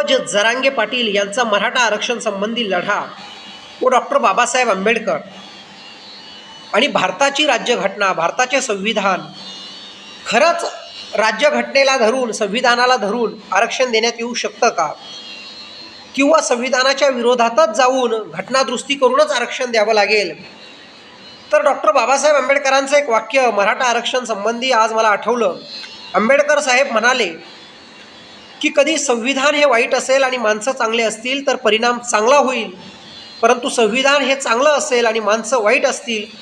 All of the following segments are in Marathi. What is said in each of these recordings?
मनोज जरांगे पाटील यांचा मराठा आरक्षण संबंधी लढा. व डॉक्टर बाबासाहेब आंबेडकर. आणि भारताची राज्यघटना भारताचे संविधान. खरंच राज्यघटनेला धरून संविधानाला धरून आरक्षण देण्यात येऊ शकतं का? किंवा संविधानाच्या विरोधातच जाऊन घटनादुरुस्ती करूनच आरक्षण द्यावं लागेल? तर डॉक्टर बाबासाहेब आंबेडकरांचं एक वाक्य मराठा आरक्षण संबंधी आज मला आठवलं. आंबेडकर साहेब म्हणाले की कधी संविधान हे वाईट असेल आणि माणसं चांगले असतील तर परिणाम चांगला होईल. परंतु संविधान हे चांगलं असेल आणि माणसं वाईट असतील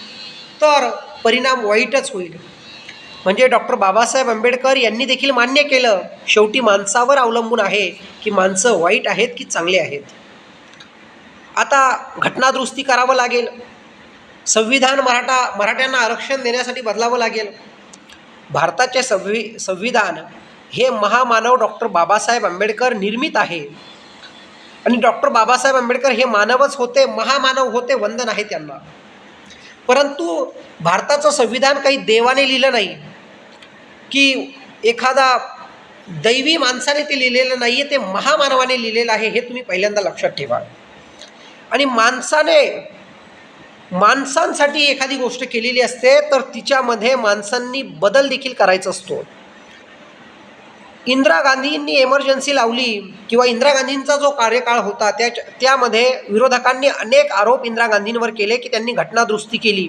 तर परिणाम वाईटच होईल. म्हणजे डॉक्टर बाबासाहेब आंबेडकर यांनी देखील मान्य केलं शेवटी माणसावर अवलंबून आहे की माणसं वाईट आहेत की चांगले आहेत. आता घटनादुरुस्ती करावं लागेल. संविधान मराठा मराठ्यांना आरक्षण देण्यासाठी बदलावं लागेल. भारताचे संवि संविधान हे महामानव डॉक्टर बाबासाहेब आंबेडकर निर्मित आहे. आणि डॉक्टर बाबासाहेब आंबेडकर हे मानवच होते महामानव होते वंदन आहे त्यांना. परंतु भारताचं संविधान काही देवाने लिहिलं नाही. की एखादा दैवी माणसाने ते लिहिलेलं नाही आहे ते महामानवाने लिहिलेलं आहे हे तुम्ही पहिल्यांदा लक्षात ठेवा. आणि माणसाने माणसांसाठी एखादी गोष्ट केलेली असते तर तिच्यामध्ये माणसांनी बदल देखील करायचा असतो. इंदिरा गांधींनी एमर्जन्सी लावली किंवा इंदिरा गांधींचा जो कार्यकाळ होता त्या त्यामध्ये विरोधकांनी अनेक आरोप इंदिरा गांधींवर केले की त्यांनी घटनादुरुस्ती केली.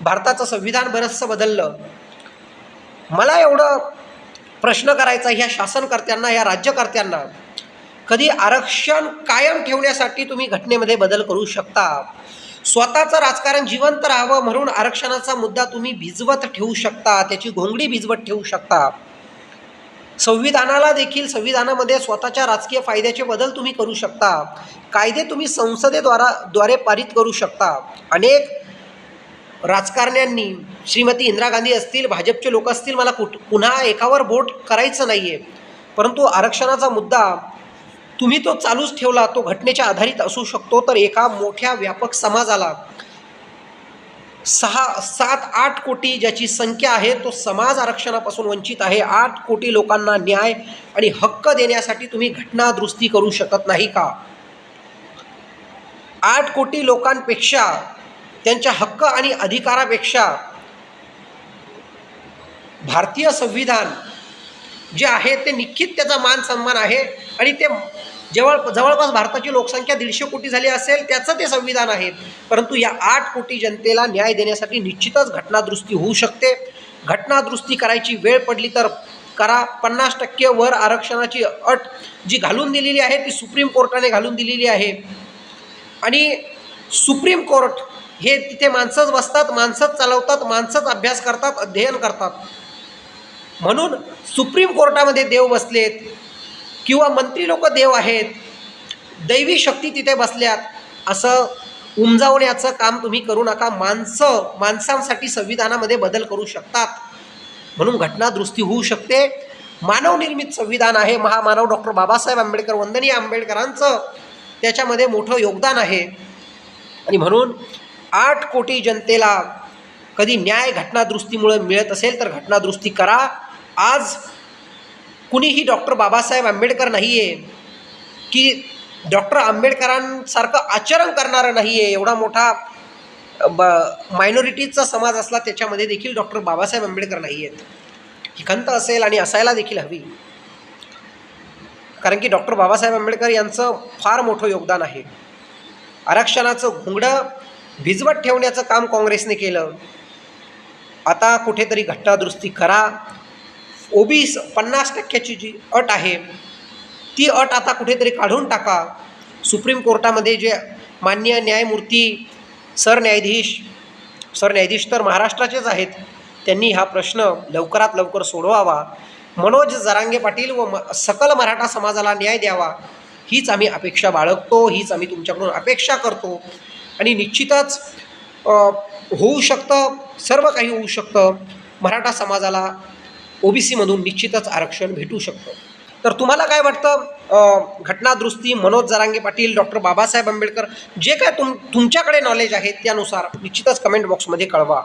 भारताचं संविधान बरंचसं बदललं. मला एवढं प्रश्न करायचा ह्या शासनकर्त्यांना या राज्यकर्त्यांना. कधी आरक्षण कायम ठेवण्यासाठी तुम्ही घटनेमध्ये बदल करू शकता. स्वतःचं राजकारण जिवंत राहावं म्हणून आरक्षणाचा मुद्दा तुम्ही भिजवत ठेवू शकता त्याची घोंगडी भिजवत ठेवू शकता. संविधानाला देखील संविधानामध्ये स्वतःच्या राजकीय फायद्याचे बदल तुम्ही करू शकता. कायदे तुम्ही संसदेद्वारा द्वारे पारित करू शकता. अनेक राजकारण्यांनी श्रीमती इंदिरा गांधी असतील भाजपचे लोक असतील मला कुठ पुन्हा एकावर बोट करायचं नाही आहे परंतु आरक्षणाचा मुद्दा तुम्ही तो चालूच ठेवला तो घटनेच्या आधारित असू शकतो तर एका मोठ्या व्यापक समाजाला. सहा सात आठ कोटी ज्याची संख्या आहे तो समाज आरक्षणापासून वंचित आहे. आठ कोटी लोकांना न्याय आणि हक्क देण्यासाठी तुम्ही घटना दुरुस्ती करू शकत नाही का? आठ कोटी लोकांपेक्षा त्यांच्या हक्क आणि अधिकारापेक्षा भारतीय संविधान जे आहे ते निश्चित त्याचा मान सन्मान आहे आणि ते जवळ जवळपास भारताची लोकसंख्या दीडशे कोटी झाली असेल त्याचं ते संविधान आहे. परंतु या आठ कोटी जनतेला न्याय देण्यासाठी निश्चितच घटनादुरुस्ती होऊ शकते. घटनादुरुस्ती करायची वेळ पडली तर करा. पन्नास टक्के वर आरक्षणाची अट जी घालून दिलेली आहे ती सुप्रीम कोर्टाने घालून दिलेली आहे. आणि सुप्रीम कोर्ट हे तिथे माणसंच बसतात माणसंच चालवतात माणसंच अभ्यास करतात अध्ययन करतात. म्हणून सुप्रीम कोर्टामध्ये देव बसलेत किंवा मंत्री लोक देव आहेत दैवी शक्ती तिथे बसल्यात असं उमजावण्याचं काम तुम्ही करू नका. माणसं माणसांसाठी संविधानामध्ये बदल करू शकतात. म्हणून घटनादृष्टी होऊ शकते. मानवनिर्मित संविधान आहे. महामानव डॉक्टर बाबासाहेब आंबेडकर वंदनीय आंबेडकरांचं त्याच्यामध्ये मोठं योगदान आहे. आणि म्हणून आठ कोटी जनतेला कधी न्याय घटनादुरुस्तीमुळे मिळत असेल तर घटनादृष्टी करा. आज कुणीही डॉक्टर बाबासाहेब आंबेडकर नाही आहे की डॉक्टर आंबेडकरांसारखं आचरण करणारं नाही आहे एवढा मोठा ब मायनॉरिटीजचा समाज असला त्याच्यामध्ये देखील डॉक्टर बाबासाहेब आंबेडकर नाही आहेत ही खंत असेल आणि असायला देखील हवी. कारण की डॉक्टर बाबासाहेब आंबेडकर यांचं फार मोठं योगदान आहे. आरक्षणाचं घुंगडं भिजवत ठेवण्याचं काम काँग्रेसने केलं. आता कुठेतरी घटनादुरुस्ती करा ओबीस पन्नास टक्क्याची जी अट आहे ती अट आता कुठेतरी काढून टाका. सुप्रीम कोर्टामध्ये जे मान्य न्यायमूर्ती सरन्यायाधीश सरन्यायाधीश तर महाराष्ट्राचेच आहेत त्यांनी हा प्रश्न लवकरात लवकर सोडवावा. मनोज जरांगे पाटील व म सकल मराठा समाजाला न्याय द्यावा. हीच आम्ही अपेक्षा बाळगतो हीच आम्ही तुमच्याकडून अपेक्षा करतो. आणि निश्चितच होऊ शकतं सर्व काही होऊ शकतं. मराठा समाजाला ओबीसीमधून निश्चितच आरक्षण भेटू शकतं. तर तुम्हाला काय वाटतं घटनादुरुस्ती मनोज जरांगे पाटील डॉक्टर बाबासाहेब आंबेडकर जे काय तुम तुमच्याकडे नॉलेज आहे त्यानुसार निश्चितच कमेंट बॉक्समध्ये कळवा.